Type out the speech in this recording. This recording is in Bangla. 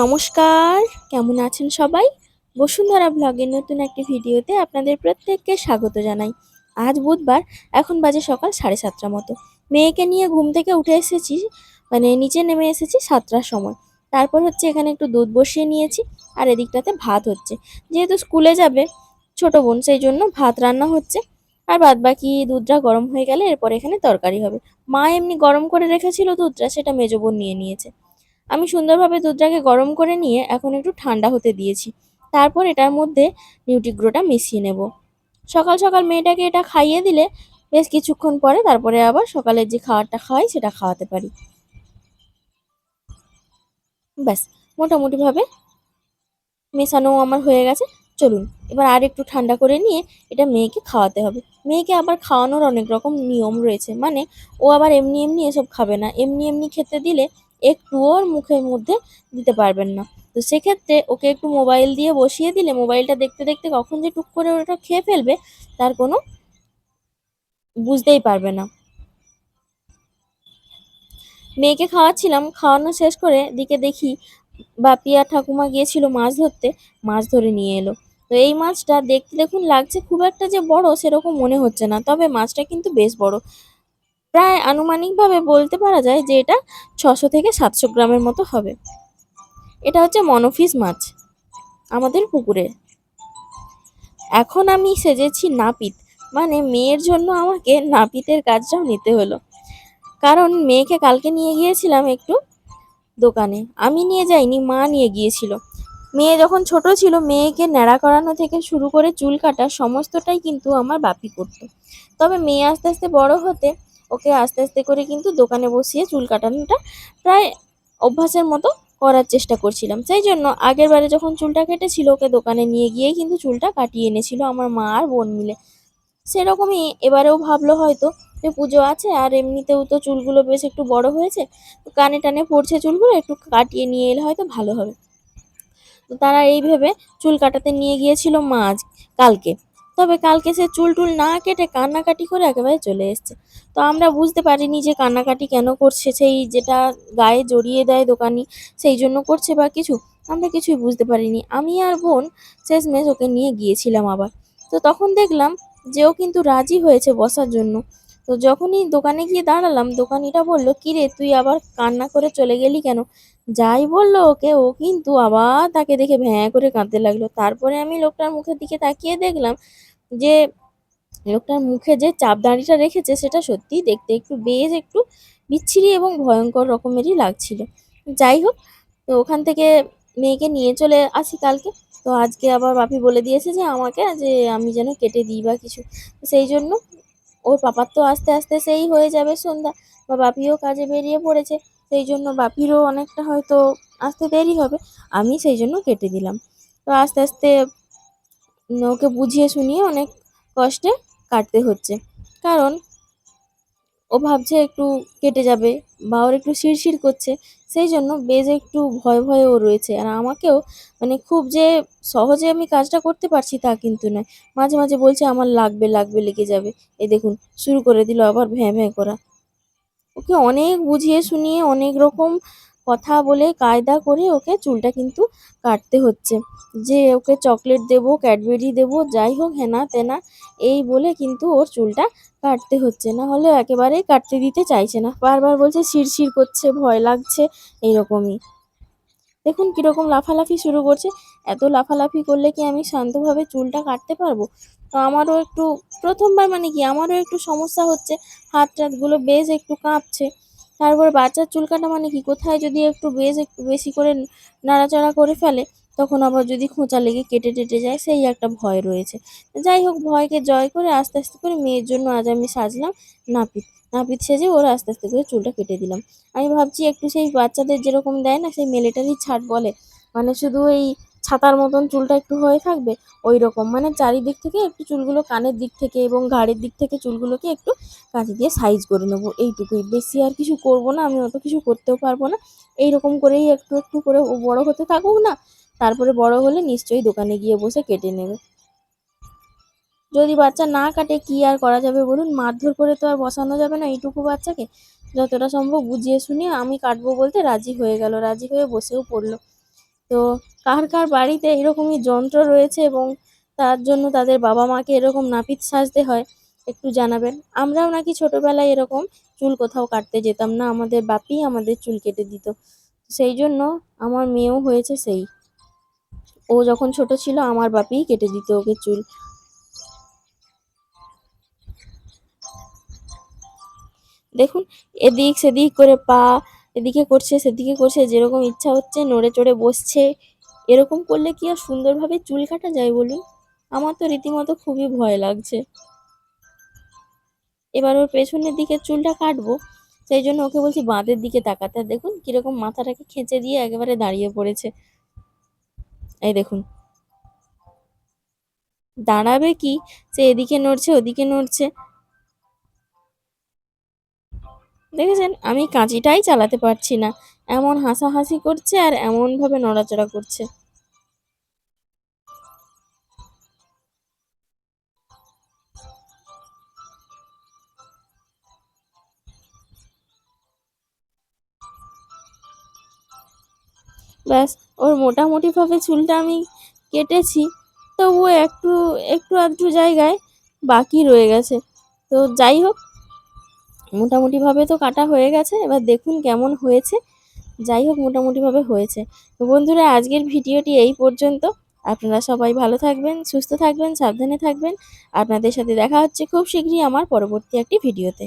নমস্কার, কেমন আছেন সবাই? বসুন্ধরা ব্লগের নতুন একটি ভিডিওতে আপনাদের প্রত্যেককে স্বাগত জানাই। আজ বুধবার, এখন বাজে সকাল সাড়ে সাতটা মতো। মেয়েকে নিয়ে ঘুম থেকে উঠে এসেছি মানে নিচে নেমে এসেছি সাতটার সময়। তারপর হচ্ছে এখানে একটু দুধ বসিয়ে নিয়েছি, আর এদিকটাতে ভাত হচ্ছে। যেহেতু স্কুলে যাবে ছোট বোন, সেই জন্য ভাত রান্না হচ্ছে। আর বাদ বাকি দুধটা গরম হয়ে গেলে এরপর এখানে তরকারি হবে। মা এমনি গরম করে রেখেছিল দুধটা, সেটা মেজো বোন নিয়ে নিয়েছে। আমি সুন্দরভাবে দুধটাকে গরম করে নিয়ে এখন একটু ঠান্ডা হতে দিয়েছি। তারপর এটার মধ্যে নিউট্রিগ্রোটা মিশিয়ে নেব। সকাল সকাল মেয়েটাকে এটা খাইয়ে দিলে বেশ কিছুক্ষণ পরে তারপরে আবার সকালের যে খাবারটা খাওয়াই সেটা খাওয়াতে পারি। ব্যাস, মোটামুটিভাবে মেশানো আমার হয়ে গেছে। চলুন, এবার আর একটু ঠান্ডা করে নিয়ে এটা মেয়েকে খাওয়াতে হবে। মেয়েকে আবার খাওয়ানোর অনেক রকম নিয়ম রয়েছে। মানে ও আবার এমনি এমনি এসব খাবে না। এমনি এমনি খেতে দিলে একটুও মুখের মধ্যে দিতে পারবেন না। তো সেক্ষেত্রে ওকে একটু মোবাইল দিয়ে বসিয়ে দিলে মোবাইলটা দেখতে দেখতে কখন যে টুক করে ওটা খেয়ে ফেলবে, তার কোনো বুঝতেই পারবে না। মেয়েকে খাওয়াচ্ছিলাম, খাওয়ানো শেষ করে দিকে দেখি বাপিয়া ঠাকুমা গিয়েছিল মাছ ধরতে, মাছ ধরে নিয়ে এলো। তো এই মাছটা দেখতে দেখুন লাগছে খুব একটা যে বড়, সেরকম মনে হচ্ছে না, তবে মাছটা কিন্তু বেশ বড়। প্রায় আনুমানিকভাবে বলতে পারা যায় যে এটা ছশো থেকে সাতশো গ্রামের মতো হবে। এটা হচ্ছে মনোফিস মাছ, আমাদের পুকুরে। এখন আমি সেজেছি নাপিত মানে মেয়ের জন্য আমাকে নাপিতের কাজটাও নিতে হলো। কারণ মেয়েকে কালকে নিয়ে গিয়েছিলাম একটু দোকানে, আমি নিয়ে যাইনি, মা নিয়ে গিয়েছিল। মেয়ে যখন ছোট ছিল, মেয়েকে ন্যাড়া করানো থেকে শুরু করে চুল কাটা সমস্তটাই কিন্তু আমার বাপি করতো। তবে মেয়ে আস্তে আস্তে বড় হতে ওকে আস্তে আস্তে করে কিন্তু দোকানে বসিয়ে চুল কাটানোটা প্রায় অভ্যাসের মতো করার চেষ্টা করছিলাম। সেই জন্য আগের বারে যখন চুলটা কেটেছিল, ওকে দোকানে নিয়ে গিয়েই কিন্তু চুলটা কাটিয়ে এনেছিল আমার মা আর বোন মিলে। সেরকমই এবারেও ভাবলো হয়তো যে পুজো আছে আর এমনিতেও তো চুলগুলো বেশ একটু বড় হয়েছে, তো কানে টানে পড়ছে চুলগুলো, একটু কাটিয়ে নিয়ে এলে হয়তো ভালো হবে। তো তারা এই ভেবে চুল কাটাতে নিয়ে গিয়েছিল মা আজ, কালকে। তবে কালকে সে চুল টুল না কেটে কান্নাকাটি করে একেবারে চলে এসছে। তো আমরা বুঝতে পারিনি যে কান্নাকাটি কেন করছে, সেই যেটা গায়ে জড়িয়ে দেয় দোকানি সেই জন্য করছে বা কিছু, আমরা কিছুই বুঝতে পারিনি। আমি আর বোন শেষমেশ ওকে নিয়ে গিয়েছিলাম আবার। তো তখন দেখলাম যে ও কিন্তু রাজি হয়েছে বসার জন্য। তো যখনই দোকানে গিয়ে দাঁড়ালাম, দোকানিটা বলল, কিরে, তুই আবার কান্না করে চলে গেলি কেন? যাই বলল ওকে, ও কিন্তু আবার তাকে দেখে ভ্যাঁ করে কাঁদতে লাগল। তারপরে আমি লোকটার মুখের দিকে তাকিয়ে দেখলাম যে, লোকটার মুখে যে চাপ দাঁড়িটা রেখেছে, সেটা সত্যিই দেখতে একটু বেশ একটু বিচ্ছিরি এবং ভয়ঙ্কর রকমেরই লাগছিল। যাই হোক, তো ওখান থেকে মেয়েকে নিয়ে চলে আসি কালকে। তো আজকে আবার বাপি বলে দিয়েছে যে, আমাকে যে আমি যেন কেটে দিই বা কিছু। সেই জন্য ওর পাপার তো আস্তে আস্তে সেই হয়ে যাবে সন্ধ্যা। বা বাপিও কাজে বেরিয়ে পড়েছে, সেই জন্য বাপিরও অনেকটা হয়তো আসতে দেরি হবে। আমি সেই জন্য কেটে দিলাম। তো আস্তে আস্তে ওকে বুঝিয়ে শুনিয়ে অনেক কষ্টে কাটতে হচ্ছে। কারণ ও ভাবছে একটু কেটে যাবে বা ওর একটু শিরশির করছে, সেই জন্য বেশ একটু ভয় ভয়ে ও রয়েছে। আর আমাকেও মানে খুব যে সহজে আমি কাজটা করতে পারছি তা কিন্তু নয়। মাঝে মাঝে বলছে, আমার লাগবে লাগবে, লেগে যাবে। এ দেখুন, শুরু করে দিল আবার ভ্যাঁ ভ্যাঁ করা। ওকে অনেক বুঝিয়ে শুনিয়ে অনেক রকম কথা বলে কায়দা করে ওকে চুলটা কিন্তু কাটতে হচ্ছে। যে ওকে চকলেট দেবো, ক্যাডবেরি দেবো, যাই হোক হেনা তেনা, এই বলে কিন্তু ওর চুলটা কাটতে হচ্ছে। না হলে একেবারেই কাটতে দিতে চাইছে না। বারবার বলছে, শিরশির করছে, ভয় লাগছে। এইরকমই। দেখুন কীরকম লাফালাফি শুরু করছে। এত লাফালাফি করলে কি আমি শান্তভাবে চুলটা কাটতে পারব? তো আমারও একটু, প্রথমবার মানে কি, আমারও একটু সমস্যা হচ্ছে। হাত টাতগুলো বেশ একটু কাঁপছে। তারপর বাচ্চার চুল কাটা মানে কি? কোথায় যদি একটু বেশ একটু বেশি করে নাড়াচাড়া করে ফেলে, তখন আবার যদি খোঁচা লেগে কেটে টেটে যায়, সেই একটা ভয় রয়েছে। যাই হোক, ভয়কে জয় করে আস্তে আস্তে করে মেয়ের জন্য আজ আমি সাজলাম নাপিত। নাপিত সেজে ওর আস্তে আস্তে করে চুলটা কেটে দিলাম। আমি ভাবছি একটু সেই বাচ্চাদের যেরকম দেয় না, সেই মিলিটারি ছাট বলে। মানে শুধু এই ছাতার মতন চুলটা একটু হয়ে থাকবে ওই রকম মানে চারিদিক থেকে একটু চুলগুলো কানের দিক থেকে এবং ঘাড়ের দিক থেকে চুলগুলোকে একটু কাঁচি দিয়ে সাইজ করে নেব। এইটুকুই। বেশি আর কিছু করব না, আমি অত কিছু করতেও পারব না। এই রকম করেই একটু একটু করে বড় হতে থাকুক না, তারপরে বড় হলে নিশ্চয়ই দোকানে গিয়ে বসে কেটে নেবে। যদি বাচ্চা না কাটে, কি আর করা যাবে বলুন? মারধর করে তো আর বসানো যাবে না এইটুকু বাচ্চাকে। যতটা সম্ভব বুঝিয়ে শুনিয়ে আমি কাটবো বলতে রাজি হয়ে গেল, রাজি হয়ে বসেও পড়ল। তো কার কার বাড়িতে এরকমই যন্ত্র রয়েছে এবং তার জন্য তাদের বাবা মাকে এরকম নাপিত সাজতে হয়, একটু জানাবেন। আমরাও নাকি ছোটবেলায় এরকম চুল কোথাও কাটতে যেতাম না, আমাদের বাপিই আমাদের চুল কেটে দিত। সেই জন্য আমার মেয়েও হয়েছে সেই। ও যখন ছোট ছিল, আমার বাপিই কেটে দিত ওকে চুল। দেখুন, এদিক সেদিক করে পা এদিকে করছে, সেদিকে করছে, যেরকম ইচ্ছা হচ্ছে নড়ে চড়ে বসছে। এরকম করলে কি আর সুন্দরভাবে চুল কাটা যায় বলুন? আমার তো রীতিমতো খুবই ভয় লাগছে। এবার ওর পেছনের দিকে চুলটা কাটবো, সেই জন্য ওকে বলছি বাঁধের দিকে তাকাতে। দেখুন কীরকম মাথাটাকে খেঁচে দিয়ে একেবারে দাঁড়িয়ে পড়েছে। এই দেখুন। দাঁড়াবে কি? সে এদিকে নড়ছে, ওদিকে নড়ছে। দেখেছেন, আমি কাঁচিটাই চালাতে পারছি না। এমন হাসাহাসি করছে আর এমনভাবে নড়াচড়া করছে। ব্যাস, ওর মোটামুটিভাবে চুলটা আমি কেটেছি। তবুও একটু একটু আধটু জায়গায় বাকি রয়ে গেছে। তো যাই হোক মোটামুটিভাবে তো কাটা হয়ে গেছে, এবার দেখুন কেমন হয়েছে। যাই হোক, মোটামুটিভাবে হয়েছে। তো বন্ধুরা, আজকের ভিডিওটি এই পর্যন্ত। আপনারা সবাই ভালো থাকবেন, সুস্থ থাকবেন, সাবধানে থাকবেন। আপনাদের সাথে দেখা হচ্ছে খুব শীঘ্রই আমার পরবর্তী একটি ভিডিওতে।